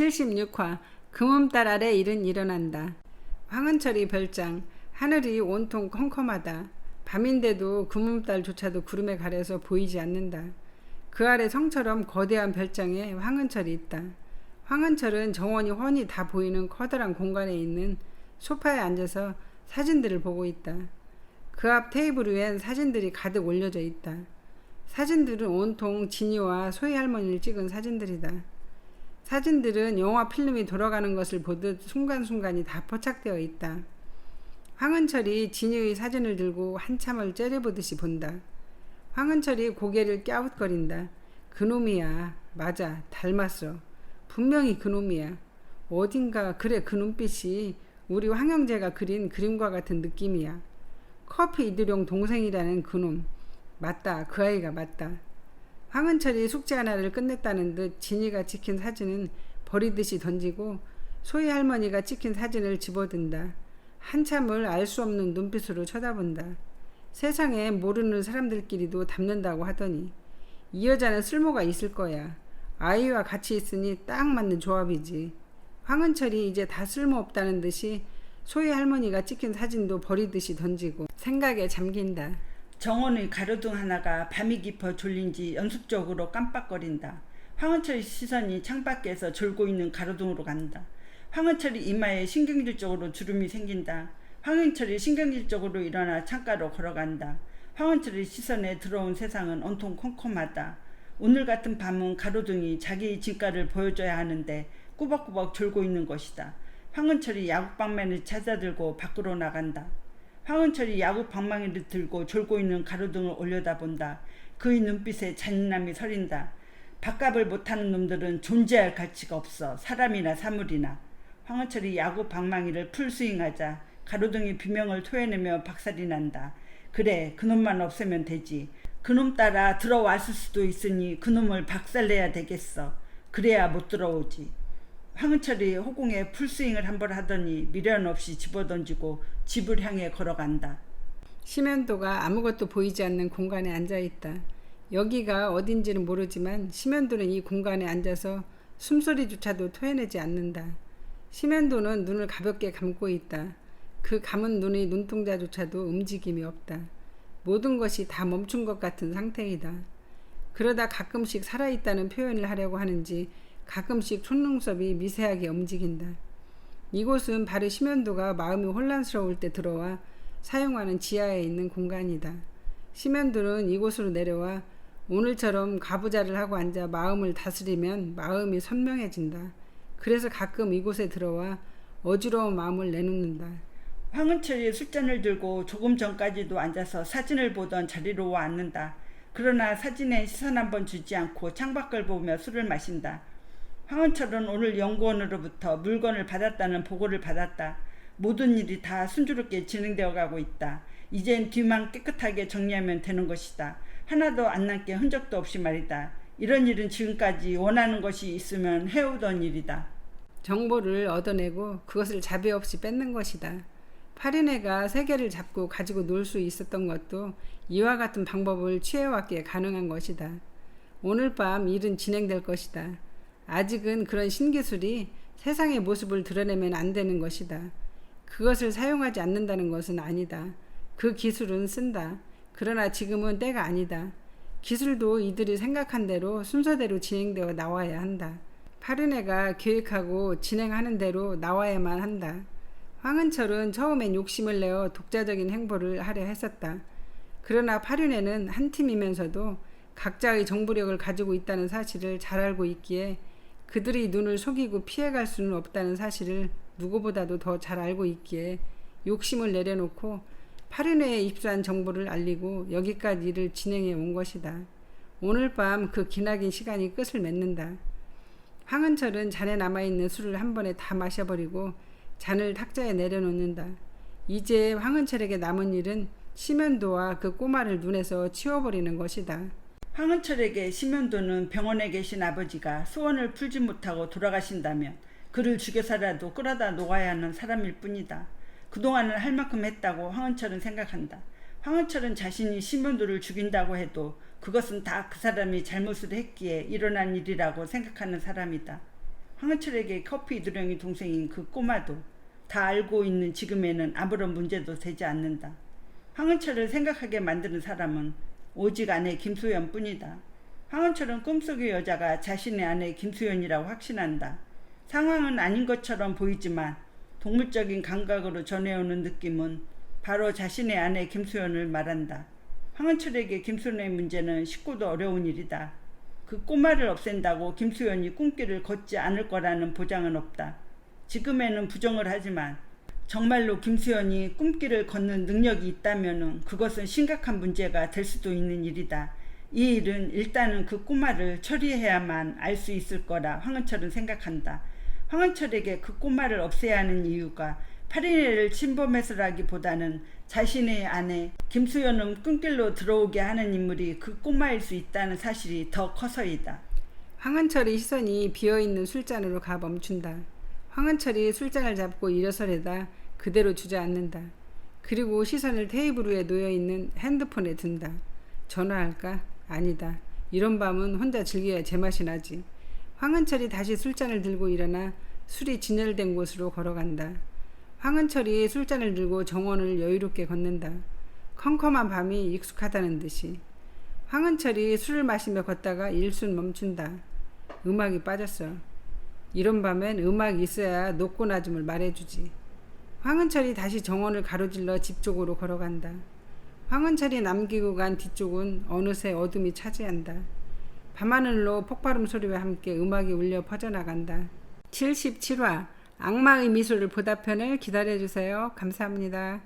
76화 금음달 아래 일은 일어난다. 황은철이 별장 하늘이 온통 컴컴하다. 밤인데도 금음달조차도 구름에 가려서 보이지 않는다. 그 아래 성처럼 거대한 별장에 황은철이 있다. 황은철은 정원이 훤히 다 보이는 커다란 공간에 있는 소파에 앉아서 사진들을 보고 있다. 그 앞 테이블 위엔 사진들이 가득 올려져 있다. 사진들은 온통 진이와 소희 할머니를 찍은 사진들이다. 사진들은 영화 필름이 돌아가는 것을 보듯 순간순간이 다 포착되어 있다. 황은철이 진이의 사진을 들고 한참을 째려보듯이 본다. 황은철이 고개를 갸웃거린다. 그놈이야. 맞아. 닮았어. 분명히 그놈이야. 어딘가 그래 그 눈빛이 우리 황영재가 그린 그림과 같은 느낌이야. 커피 이두룡 동생이라는 그놈. 맞다. 그 아이가 맞다. 황은철이 숙제 하나를 끝냈다는 듯 진이가 찍힌 사진은 버리듯이 던지고 소희 할머니가 찍힌 사진을 집어든다. 한참을 알 수 없는 눈빛으로 쳐다본다. 세상에 모르는 사람들끼리도 닮는다고 하더니 이 여자는 쓸모가 있을 거야. 아이와 같이 있으니 딱 맞는 조합이지. 황은철이 이제 다 쓸모없다는 듯이 소희 할머니가 찍힌 사진도 버리듯이 던지고 생각에 잠긴다. 정원의 가로등 하나가 밤이 깊어 졸린지 연속적으로 깜빡거린다. 황은철의 시선이 창밖에서 졸고 있는 가로등으로 간다. 황은철이 이마에 신경질적으로 주름이 생긴다. 황은철이 신경질적으로 일어나 창가로 걸어간다. 황은철의 시선에 들어온 세상은 온통 컴컴하다. 오늘 같은 밤은 가로등이 자기의 진가를 보여줘야 하는데 꾸벅꾸벅 졸고 있는 것이다. 황은철이 야구방망이를 찾아들고 밖으로 나간다. 황은철이 야구 방망이를 들고 졸고 있는 가로등을 올려다본다. 그의 눈빛에 잔인함이 서린다. 밥값을 못하는 놈들은 존재할 가치가 없어. 사람이나 사물이나. 황은철이 야구 방망이를 풀스윙하자 가로등이 비명을 토해내며 박살이 난다. 그래 그놈만 없애면 되지. 그놈 따라 들어왔을 수도 있으니 그놈을 박살내야 되겠어. 그래야 못 들어오지. 황은철이 호공에 풀스윙을 한 번 하더니 미련 없이 집어던지고 집을 향해 걸어간다. 심연도가 아무것도 보이지 않는 공간에 앉아 있다. 여기가 어딘지는 모르지만 심연도는 이 공간에 앉아서 숨소리조차도 토해내지 않는다. 심연도는 눈을 가볍게 감고 있다. 그 감은 눈의 눈동자조차도 움직임이 없다. 모든 것이 다 멈춘 것 같은 상태이다. 그러다 가끔씩 살아있다는 표현을 하려고 하는지 가끔씩 촌눈썹이 미세하게 움직인다. 이곳은 바로 심연도가 마음이 혼란스러울 때 들어와 사용하는 지하에 있는 공간이다. 심연도는 이곳으로 내려와 오늘처럼 가부좌를 하고 앉아 마음을 다스리면 마음이 선명해진다. 그래서 가끔 이곳에 들어와 어지러운 마음을 내놓는다. 황은철이 술잔을 들고 조금 전까지도 앉아서 사진을 보던 자리로 와 앉는다. 그러나 사진에 시선 한번 주지 않고 창밖을 보며 술을 마신다. 황은철은 오늘 연구원으로부터 물건을 받았다는 보고를 받았다. 모든 일이 다 순조롭게 진행되어 가고 있다. 이젠 뒤만 깨끗하게 정리하면 되는 것이다. 하나도 안 남게 흔적도 없이 말이다. 이런 일은 지금까지 원하는 것이 있으면 해오던 일이다. 정보를 얻어내고 그것을 자비 없이 뺏는 것이다. 파리네가 세계를 잡고 가지고 놀 수 있었던 것도 이와 같은 방법을 취해왔기에 가능한 것이다. 오늘 밤 일은 진행될 것이다. 아직은 그런 신기술이 세상의 모습을 드러내면 안 되는 것이다. 그것을 사용하지 않는다는 것은 아니다. 그 기술은 쓴다. 그러나 지금은 때가 아니다. 기술도 이들이 생각한 대로 순서대로 진행되어 나와야 한다. 파르네가 계획하고 진행하는 대로 나와야만 한다. 황은철은 처음엔 욕심을 내어 독자적인 행보를 하려 했었다. 그러나 파르네는 한 팀이면서도 각자의 정보력을 가지고 있다는 사실을 잘 알고 있기에 그들의 눈을 속이고 피해갈 수는 없다는 사실을 누구보다도 더 잘 알고 있기에 욕심을 내려놓고 파르네에 입수한 정보를 알리고 여기까지 일을 진행해 온 것이다. 오늘 밤 그 기나긴 시간이 끝을 맺는다. 황은철은 잔에 남아있는 술을 한 번에 다 마셔버리고 잔을 탁자에 내려놓는다. 이제 황은철에게 남은 일은 심연도와 그 꼬마를 눈에서 치워버리는 것이다. 황은철에게 심연도는 병원에 계신 아버지가 소원을 풀지 못하고 돌아가신다면 그를 죽여서라도 끌어다 놓아야 하는 사람일 뿐이다. 그동안은 할 만큼 했다고 황은철은 생각한다. 황은철은 자신이 심연도를 죽인다고 해도 그것은 다 그 사람이 잘못을 했기에 일어난 일이라고 생각하는 사람이다. 황은철에게 커피 두령이 동생인 그 꼬마도 다 알고 있는 지금에는 아무런 문제도 되지 않는다. 황은철을 생각하게 만드는 사람은 오직 아내 김수연 뿐이다. 황은철은 꿈속의 여자가 자신의 아내 김수연이라고 확신한다. 상황은 아닌 것처럼 보이지만 동물적인 감각으로 전해오는 느낌은 바로 자신의 아내 김수연을 말한다. 황은철에게 김수연의 문제는 쉽고도 어려운 일이다. 그 꼬마를 없앤다고 김수연이 꿈길을 걷지 않을 거라는 보장은 없다. 지금에는 부정을 하지만 정말로 김수연이 꿈길을 걷는 능력이 있다면 그것은 심각한 문제가 될 수도 있는 일이다. 이 일은 일단은 그 꼬마를 처리해야만 알 수 있을 거라 황은철은 생각한다. 황은철에게 그 꼬마를 없애야 하는 이유가 파리네를 침범해서라기보다는 자신의 아내 김수연은 꿈길로 들어오게 하는 인물이 그 꼬마일 수 있다는 사실이 더 커서이다. 황은철의 시선이 비어있는 술잔으로 가 멈춘다. 황은철이 술잔을 잡고 일어서려다 그대로 주저앉는다. 그리고 시선을 테이블 위에 놓여 있는 핸드폰에 든다. 전화할까? 아니다. 이런 밤은 혼자 즐겨야 제맛이 나지. 황은철이 다시 술잔을 들고 일어나 술이 진열된 곳으로 걸어간다. 황은철이 술잔을 들고 정원을 여유롭게 걷는다. 컴컴한 밤이 익숙하다는 듯이. 황은철이 술을 마시며 걷다가 일순 멈춘다. 음악이 빠졌어. 이런 밤엔 음악이 있어야 높고 낮음을 말해주지. 황은철이 다시 정원을 가로질러 집 쪽으로 걸어간다. 황은철이 남기고 간 뒤쪽은 어느새 어둠이 차지한다. 밤하늘로 폭발음 소리와 함께 음악이 울려 퍼져나간다. 77화 악마의 미소를 보다 편을 기다려주세요. 감사합니다.